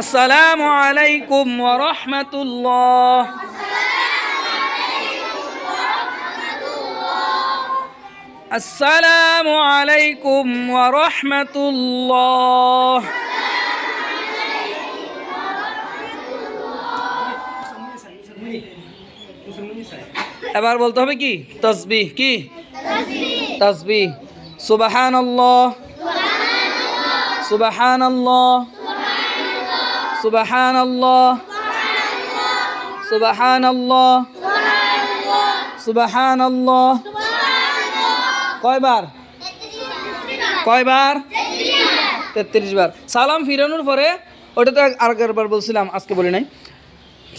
আসসালামু আলাইকুম রাহমাতুল্লাহ। আসসালামু আলাইকুম রাহমাতুল্লাহ। এবার বলতে হবে কি? তসবিহ কি? তসবিহ সুবহানাল্লাহ। সুবহানাল্লাহ। সুবহানাল্লাহ। সুবহানাল্লাহ সুবহানাল্লাহ কয়বার? কয়বার? তেত্রিশ বার সালাম ফিরানোর পরে ওটা তো আগেরবার বলছিলাম, আজকে বলি নাই।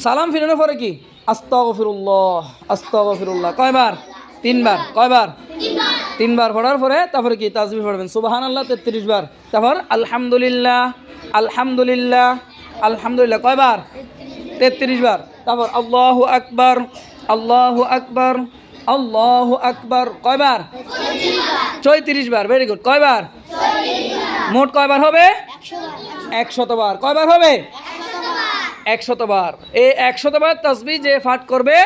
সালাম ফিরানোর পরে কি? আস্তাগফিরুল্লাহ আস্তাগফিরুল্লাহ। কয়বার? তিনবার। কয়বার? তিনবার পড়ার পরে, তারপরে কি? তাজবি পড়বেন। সুবাহান আল্লাহ তেত্রিশ বার তারপর আলহামদুলিল্লাহ আলহামদুলিল্লাহ। আলহামদুলিল্লাহ কয়বার? তেত্রিশ বার। তারপর আল্লাহ আকবার আল্লাহ আকবার আল্লাহ আকবার কয়বার? চৌত্রিশ বার ভেরি গুড কয়বার? মোট কয়বার হবে? একশতবার। কয়বার হবে? একশতবার। এই একশতবার তসবি যে ফাট করবে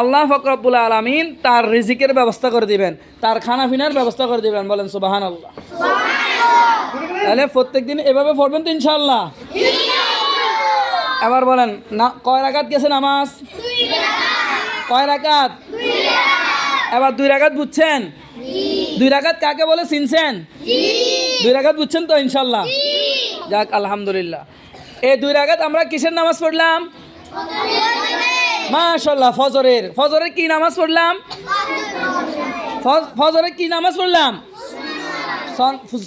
আল্লাহ ফকরবুল আলমিন তার রিজিকের ব্যবস্থা করে দিবেন তার খানা পিনার ব্যবস্থা করে দিবেন বলেন সুবাহান আল্লাহ তাহলে প্রত্যেক দিন এভাবে পড়বেন তো ইনশাল্লাহ এবার বলেন, না, কয় রাকাত গেছে নামাজ? কয় রাকাত? এবার দুই রাকাত বুঝছেন? দুই রাকাত কাকে বলে চিনছেন? দুই রাকাত বুঝছেন তো ইনশাল্লাহ যাক, আলহামদুলিল্লাহ। এই দুই রাকাত আমরা কিসের নামাজ পড়লাম? মাশাল্লাহ ফজরের। ফজরের কি নামাজ পড়লাম? ফজ- ফজরের কি নামাজ পড়লাম?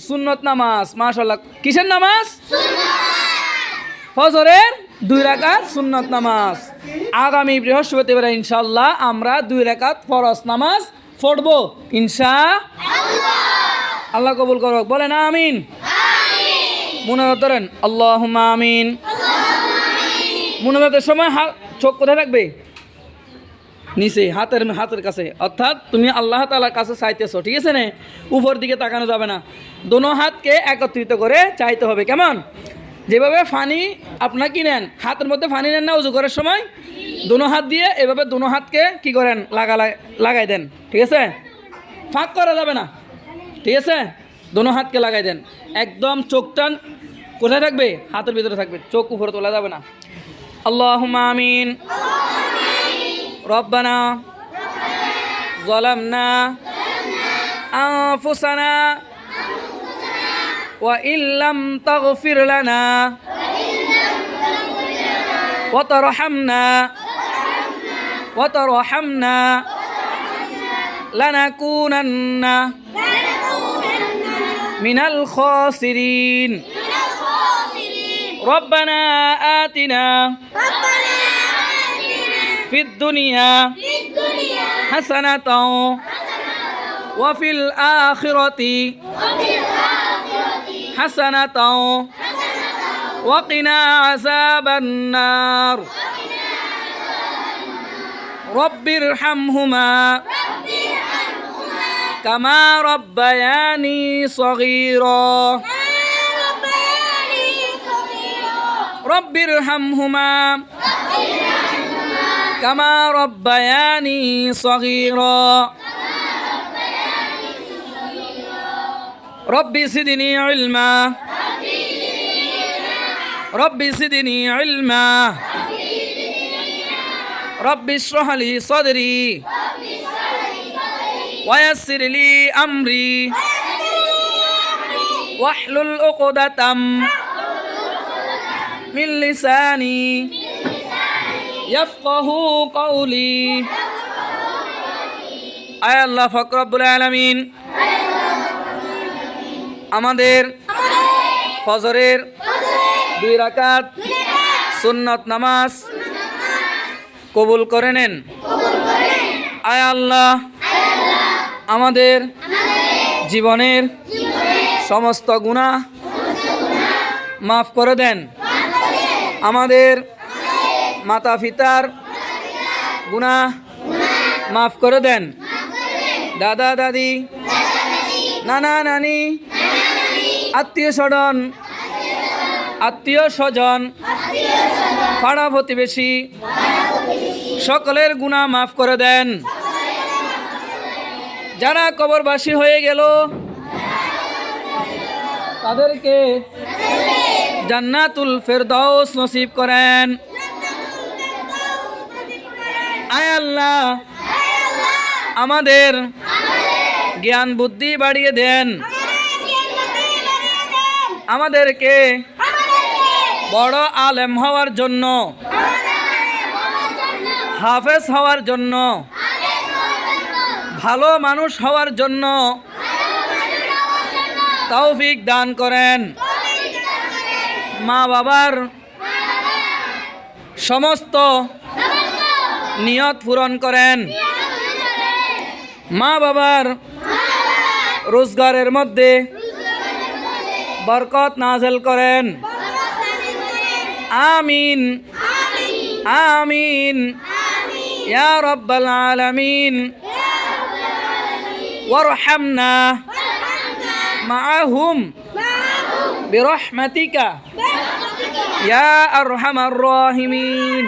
সুন্নত নামাজ মাশাল্লাহ কিসের নামাজ? ফজরের দুই রাকাত সুন্নত নামাজ। আগামী বৃহস্পতিবার ইনশাল্লাহ আমরা দুই রাকাত ফরজ নামাজ পড়ব। ইনশা আল্লাহ। কবুল করক। বলেন আমিন। মনে ধরেন আল্লাহ আমিন। মনোজাতের সময় হাত চোখ কোথায় থাকবে নিচে হাতের হাতের কাছে। অর্থাৎ তুমি আল্লাহ তালার কাছে চাইতেছো ঠিক আছে না? উপর দিকে তাকানো যাবে না। দোনো হাতকে একত্রিত করে চাইতে হবে কেমন? যেভাবে ফানি আপনার কি নেন, হাতের মধ্যে ফানি নেন না, উজু করার সময় দুনো হাত দিয়ে এভাবে দুনো হাতকে কি করেন? লাগা লাগাই দেন, ঠিক আছে? ফাঁক করা যাবে না, ঠিক আছে? দুনো হাতকে লাগাই দেন। একদম চোখ টান, কোথায় থাকবে? হাতের ভিতরে থাকবে, চোখ উপরে তোলা যাবে না। আল্লাহ আমিন। রব্বানা জলামনা আফুসানা وإن لم تغفر لنا وترحمنا وترحمنا لنكونن من الخاسرين. ربنا آتنا في الدنيا حسنة وفي الآخرة حسنة وقنا عذاب النار. رب ارحمهما كما ربياني صغيرا. رب ارحمهما كما ربياني صغيرا. ربي زدني علما. ربي زدني علما. ربي اشرح لي صدري. ويسر لي أمري. واحلل عقدة من لساني. يفقه قولي. أي الله فقر رب العالمين. আমাদের ফজরের দুই রাকাত সুন্নত নামাজ কবুল করে নেন। আয় আল্লাহ, আমাদের জীবনের সমস্ত গুণা মাফ করে দেন। আমাদের মাতা পিতার গুণা মাফ করে দেন। দাদা দাদি, নানা নানি আত্মীয় স্বজন। আত্মীয় স্বজন। পাড়া প্রতিবেশী। সকলের গুণা মাফ করে দেন। যারা কবরবাসী হয়ে গেল, তাদেরকে জান্নাতুল ফেরদৌস নসিব করেন। আয় আল্লাহ, আমাদের জ্ঞান বুদ্ধি বাড়িয়ে দেন। আমাদেরকে বড় আলেম হওয়ার জন্য হাফেজ হওয়ার জন্য ভালো মানুষ হওয়ার জন্য তৌফিক দান করেন। মা বাবার সমস্ত নিয়ত পূরণ করেন। মা বাবার রোজগারের মধ্যে বরকত নাজেল করেন আমিন আমিন ইয়া রব্বাল আলামিন ওয়ারহামনা মাআহুম برحمتك يا أرحم الراحمين